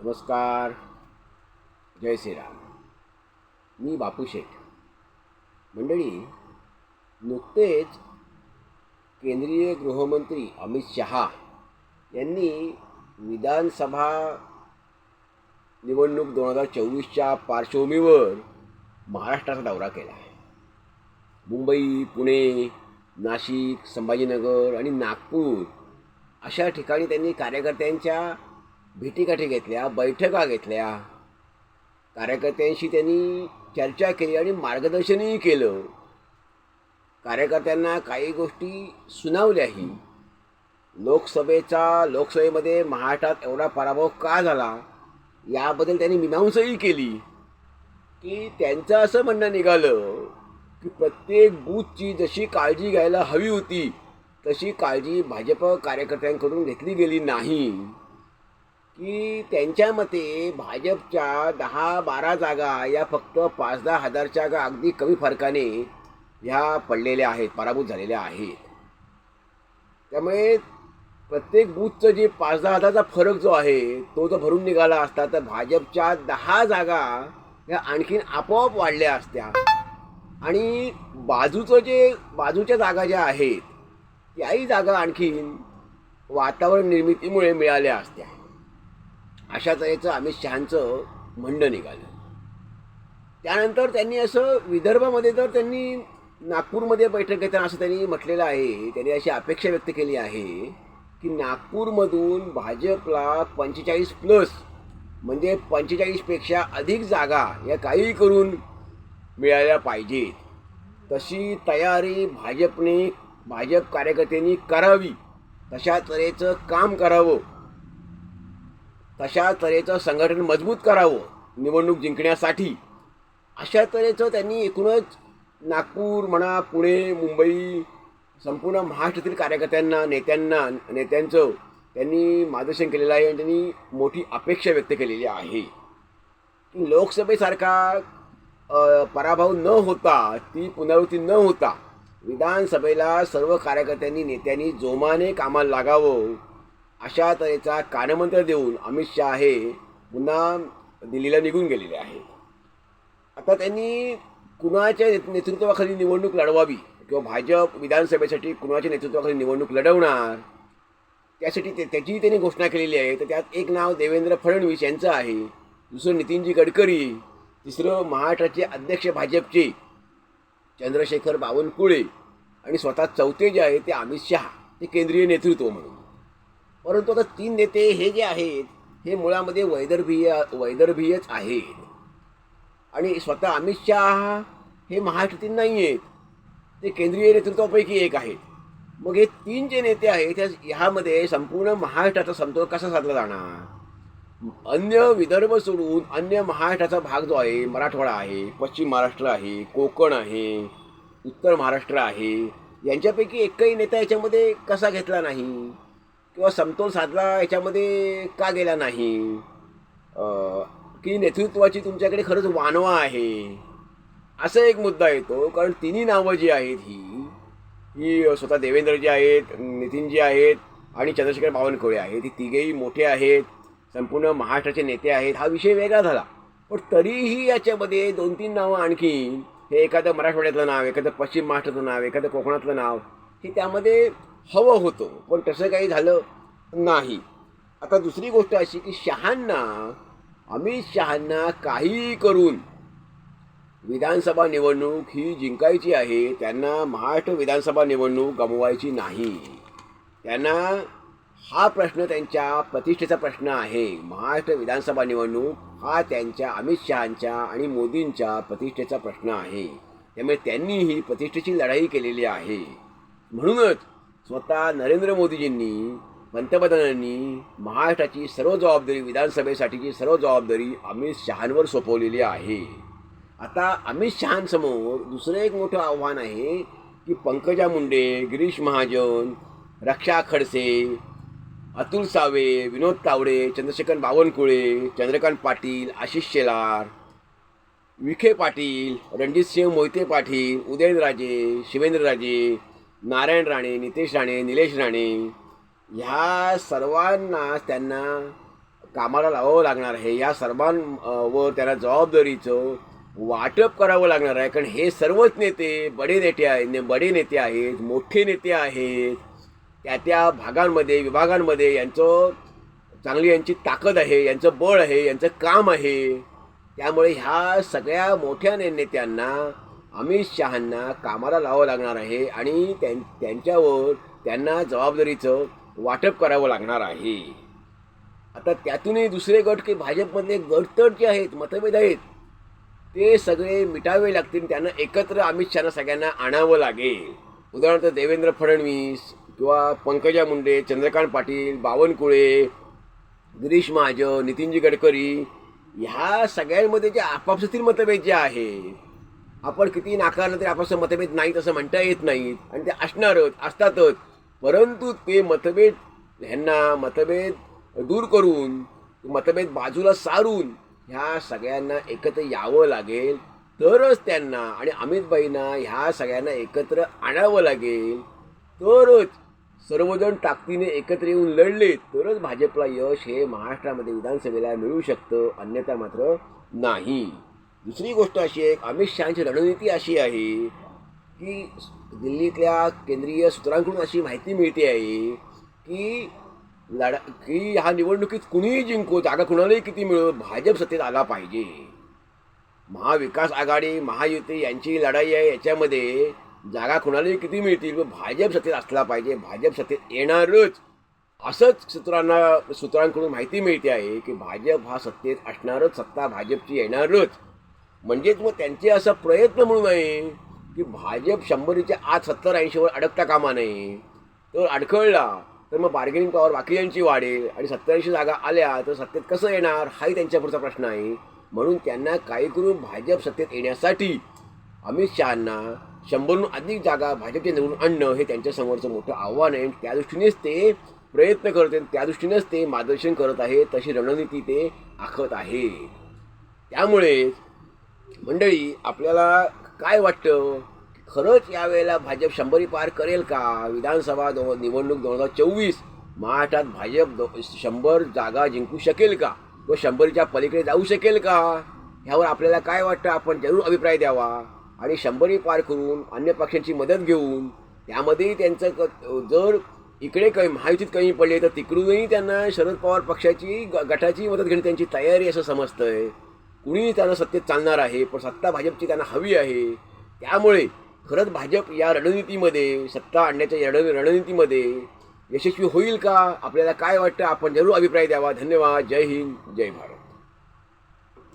नमस्कार जय श्रीराम. मी बापू शेठ. मंडळी नुकतेच केंद्रीय गृहमंत्री अमित शहा यांनी विधानसभा निवडणूक दोन हजार चोवीसच्या पार्श्वभूमीवर महाराष्ट्राचा दौरा केला आहे. मुंबई पुणे नाशिक संभाजीनगर आणि नागपूर अशा ठिकाणी त्यांनी कार्यकर्त्यांच्या भेटीगाठी घेतल्या बैठका घेतल्या. कार्यकर्त्यांशी त्यांनी चर्चा केली आणि मार्गदर्शनही केलं. कार्यकर्त्यांना काही गोष्टी सुनावल्याही. लोकसभेचा लोकसभेमध्ये महाराष्ट्रात एवढा पराभव का झाला? याबद्दल त्यांनी मीमांसाही केली. की त्यांचं असं म्हणणं निघालं की प्रत्येक बूथची जशी काळजी घ्यायला हवी होती तशी काळजी भाजप कार्यकर्त्यांकडून घेतली गेली नाही. की त्यांच्या मते भाजपच्या दहा बारा जागा या फक्त पाच दहा हजारच्या का अगदी कमी फरकाने ह्या पडलेल्या आहेत पराभूत झालेल्या आहेत. त्यामुळे प्रत्येक बूथचं जे पाच दहा हजारचा फरक जो आहे तो जर भरून निघाला असता तर भाजपच्या दहा जागा ह्या आणखीन आपोआप वाढल्या असत्या. आणि बाजूचं जे बाजूच्या जागा ज्या आहेत त्याही जागा आणखीन वातावरण निर्मितीमुळे मिळाल्या असत्या. अशा तऱ्हेचं अमित शहांचं म्हणणं निघालं. त्यानंतर त्यांनी असं विदर्भामध्ये तर त्यांनी नागपूरमध्ये बैठक घेताना असं त्यांनी म्हटलेलं आहे त्यांनी अशी अपेक्षा व्यक्त केली आहे की नागपूरमधून भाजपला पंचेचाळीस प्लस म्हणजे पंचेचाळीसपेक्षा अधिक जागा या काही करून मिळाल्या पाहिजेत. तशी तयारी भाजपने भाजप कार्यकर्त्यांनी करावी तशा तऱ्हेचं काम करावं. तशा तऱ्हेचं संघटन मजबूत करावं निवडणूक जिंकण्यासाठी. अशा तऱ्हेचं त्यांनी एकूणच नागपूर म्हणा पुणे मुंबई संपूर्ण महाराष्ट्रातील कार्यकर्त्यांना नेत्यांना नेत्यांचं त्यांनी मार्गदर्शन केलेलं आहे आणि त्यांनी मोठी अपेक्षा व्यक्त केलेली आहे. की लोकसभेसारखा पराभव न होता ती पुनरावृत्ती न होता विधानसभेला सर्व कार्यकर्त्यांनी नेत्यांनी जोमाने कामाला लागावं अशा तऱ्हेचा कानमंत्र देऊन अमित शहा हे पुन्हा दिल्लीला निघून गेलेले आहेत. आता त्यांनी कुणाच्या नेतृत्वाखाली निवडणूक लढवावी किंवा भाजप विधानसभेसाठी कुणाच्या नेतृत्वाखाली निवडणूक लढवणार त्यासाठी ते त्याचीही त्यांनी घोषणा केलेली आहे. तर त्यात एक नाव देवेंद्र फडणवीस यांचं आहे दुसरं नितीनजी गडकरी तिसरं महाराष्ट्राचे अध्यक्ष भाजपचे चंद्रशेखर बावनकुळे आणि स्वतः चौथे जे आहे ते अमित शहा ते केंद्रीय नेतृत्व म्हणून. परंतु आता तीन नेते हे जे आहेत हे मुळामध्ये वैदर्भीय वैदर्भीयच आहेत. आणि स्वतः अमित शहा हे महाराष्ट्रातील नाही आहेत ते केंद्रीय नेतृत्वापैकी एक आहेत. मग हे तीन जे नेते आहेत ह्या- ह्यामध्ये संपूर्ण महाराष्ट्राचा समतोल कसा साधला जाणार? अन्य विदर्भ सोडून अन्य महाराष्ट्राचा भाग जो आहे मराठवाडा आहे पश्चिम महाराष्ट्र आहे कोकण आहे उत्तर महाराष्ट्र आहे यांच्यापैकी एकही नेता याच्यामध्ये कसा घेतला नाही? किंवा समतोल साधला याच्यामध्ये का गेला नाही? की नेतृत्वाची तुमच्याकडे खरंच वानवा आहे? असा एक मुद्दा येतो. कारण तिन्ही नावं जी आहेत ही ही स्वतः देवेंद्रजी आहेत नितीनजी आहेत आणि चंद्रशेखर बावनकुळे आहेत. ही तिघेही मोठे आहेत संपूर्ण महाराष्ट्राचे नेते आहेत. हा विषय वेगळा झाला. पण तरीही याच्यामध्ये दोन तीन नावं आणखी हे एखादं मराठवाड्यातलं नाव एखादं पश्चिम महाराष्ट्राचं नाव एखादं कोकणातलं नाव हे त्यामध्ये हवं होतं पण तसं काही झालं नाही. आता दुसरी गोष्ट अशी की शहांना अमित शहांना काही करून विधानसभा निवडणूक ही जिंकायची आहे त्यांना महाराष्ट्र विधानसभा निवडणूक गमवायची नाही. त्यांना हा प्रश्न त्यांच्या प्रतिष्ठेचा प्रश्न आहे. महाराष्ट्र विधानसभा निवडणूक हा त्यांच्या अमित शहांच्या आणि मोदींच्या प्रतिष्ठेचा प्रश्न आहे. त्यामुळे त्यांनी ही प्रतिष्ठेची लढाई केलेली आहे. म्हणूनच स्वतः नरेंद्र मोदीजींनी पंतप्रधानांनी महाराष्ट्राची सर्व जबाबदारी विधानसभेसाठीची सर्व जबाबदारी अमित शहांवर सोपवलेली आहे. आता अमित शहांसमोर दुसरं एक मोठं आव्हान आहे की पंकजा मुंडे गिरीश महाजन रक्षा खडसे अतुल सावे विनोद तावडे चंद्रशेखर बावनकुळे चंद्रकांत पाटील आशिष शेलार विखे पाटील रणजितसिंह मोहिते पाटील उदयनराजे शिवेंद्रराजे नारायण राणे नितेश राणे निलेश राणे ह्या सर्वांना त्यांना कामाला लावावं लागणार आहे. या सर्वांवर त्यांना जबाबदारीचं वाटप करावं लागणार आहे. कारण हे सर्वच नेते बडे नेते आहेत ने- बडे नेते आहेत मोठे नेते आहेत. त्या त्या भागांमध्ये विभागांमध्ये यांचं चांगली यांची ताकद आहे यांचं बळ आहे यांचं काम आहे. त्यामुळे ह्या सगळ्या मोठ्या ने नेत्यांना अमित शहांना कामाला लावावं लागणार आहे आणि त्यां त्यांच्यावर त्यांना जबाबदारीचं वाटप करावं लागणार आहे. आता त्यातूनही दुसरे गट की भाजपमधले गटतट जे आहेत मतभेद आहेत ते सगळे मिटावे लागतील त्यांना एकत्र अमित शहाना सगळ्यांना आणावं लागेल. उदाहरणार्थ देवेंद्र फडणवीस किंवा पंकजा मुंडे चंद्रकांत पाटील बावनकुळे गिरीश महाजन नितीनजी गडकरी ह्या सगळ्यांमध्ये जे आपापसातील मतभेद जे आहेत आपण किती नाकारलं तरी आपण मतभेद नाहीत असं म्हणता येत नाहीत आणि ते असणारच असतातच. परंतु ते मतभेद ह्यांना मतभेद दूर करून मतभेद बाजूला सारून ह्या सगळ्यांना एकत्र यावं लागेल. तरच त्यांना आणि अमितबाईंना ह्या सगळ्यांना एकत्र आणावं लागेल. तरच सर्वजण ताकदीने एकत्र येऊन लढले तरच भाजपला यश हे महाराष्ट्रामध्ये विधानसभेला मिळू शकतं. अन्यथा मात्र नाही. दुसरी गोष्ट अशी आहे अमित शहाची रणनीती अशी आहे की दिल्लीतल्या केंद्रीय सूत्रांकडून अशी माहिती मिळते आहे की लढा की ह्या निवडणुकीत कुणीही जिंको जागा कुणालाही किती मिळो भाजप सत्तेत आला पाहिजे. महाविकास आघाडी महायुती यांची लढाई आहे याच्यामध्ये जागा कुणालाही किती मिळतील भाजप सत्तेत असला पाहिजे भाजप सत्तेत येणारच. असंच सूत्रांना सूत्रांकडून माहिती मिळते आहे की भाजप हा सत्तेत असणारच सत्ता भाजपची येणारच. म्हणजेच मग त्यांचे असा प्रयत्न म्हणून आहे की भाजप शंभरीच्या आत सत्तर ऐंशीवर अडकता कामा नये. तर अडखळला तर मग बार्गेनिंग पॉवर बाकीच्यांची वाढेल आणि सत्तर ऐंशी जागा आल्या तर सत्तेत कसं येणार? हाही त्यांच्यापुढचा प्रश्न आहे. म्हणून त्यांना काही करून भाजप सत्तेत येण्यासाठी अमित शहांना शंभरहून अधिक जागा भाजपचे निवडून आणणं हे त्यांच्यासमोरचं मोठं आव्हान आहे. त्या दृष्टीनेच ते प्रयत्न करत आहेत. त्या दृष्टीनेच ते मार्गदर्शन करत आहे तशी रणनीती ते आखत आहे त्यामुळेच मंडळी आपल्याला काय वाटतं? खरंच यावेळेला भाजप शंभरी पार करेल का? विधानसभा दो निवडणूक दोन हजार चोवीस महाराष्ट्रात भाजप दो शंभर जागा जिंकू शकेल का? व शंभरीच्या पलीकडे जाऊ शकेल का? ह्यावर आपल्याला काय वाटतं? आपण जरूर अभिप्राय द्यावा. आणि शंभरी पार करून अन्य पक्षांची मदत घेऊन यामध्येही त्यांचं क जर इकडे काही महायुतीत कमी पडले तर तिकडूनही त्यांना शरद पवार पक्षाची ग गटाची मदत घेणे त्यांची तयारी असं समजतं आहे कुणीही त्यांना सत्तेत चालणार आहे पण सत्ता भाजपची त्यांना हवी आहे. त्यामुळे खरंच भाजप या रणनीतीमध्ये सत्ता आणण्याच्या रण रणनीतीमध्ये यशस्वी होईल का? आपल्याला काय वाटतं? आपण जरूर अभिप्राय द्यावा. धन्यवाद. जय हिंद. जय भारत.